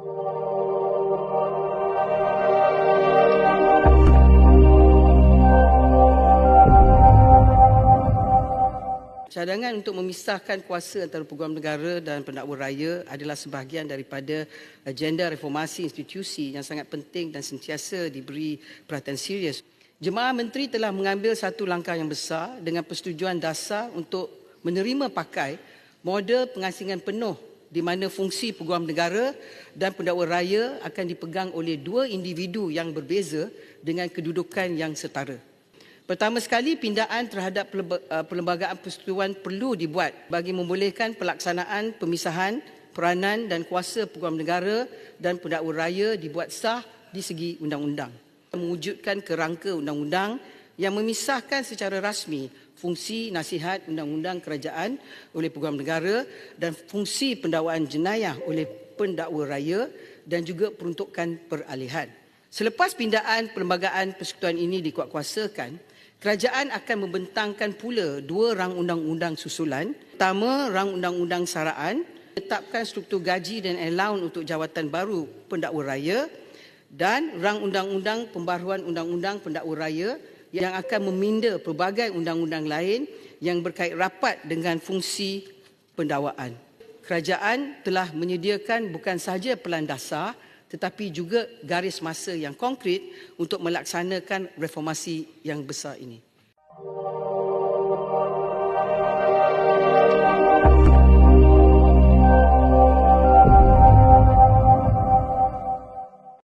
Cadangan untuk memisahkan kuasa antara peguam negara dan pendakwa raya adalah sebahagian daripada agenda reformasi institusi yang sangat penting dan sentiasa diberi perhatian serius. Jemaah Menteri telah mengambil satu langkah yang besar dengan persetujuan dasar untuk menerima pakai model pengasingan penuh di mana fungsi peguam negara dan pendakwa raya akan dipegang oleh dua individu yang berbeza dengan kedudukan yang setara. Pertama sekali, pindaan terhadap uh, perlembagaan persekutuan perlu dibuat bagi membolehkan pelaksanaan pemisahan peranan dan kuasa peguam negara dan pendakwa raya dibuat sah di segi undang-undang. Mewujudkan kerangka undang-undang yang memisahkan secara rasmi fungsi nasihat undang-undang kerajaan oleh peguam negara dan fungsi pendakwaan jenayah oleh pendakwa raya dan juga peruntukan peralihan. Selepas pindaan perlembagaan persekutuan ini dikuatkuasakan, Kerajaan akan membentangkan pula dua rang undang-undang susulan. Pertama, rang undang-undang saraan, tetapkan struktur gaji dan allowance untuk jawatan baru pendakwa raya dan rang undang-undang pembaruan undang-undang pendakwa raya yang akan meminda pelbagai undang-undang lain yang berkait rapat dengan fungsi pendakwaan. Kerajaan telah menyediakan bukan sahaja pelan dasar tetapi juga garis masa yang konkret untuk melaksanakan reformasi yang besar ini.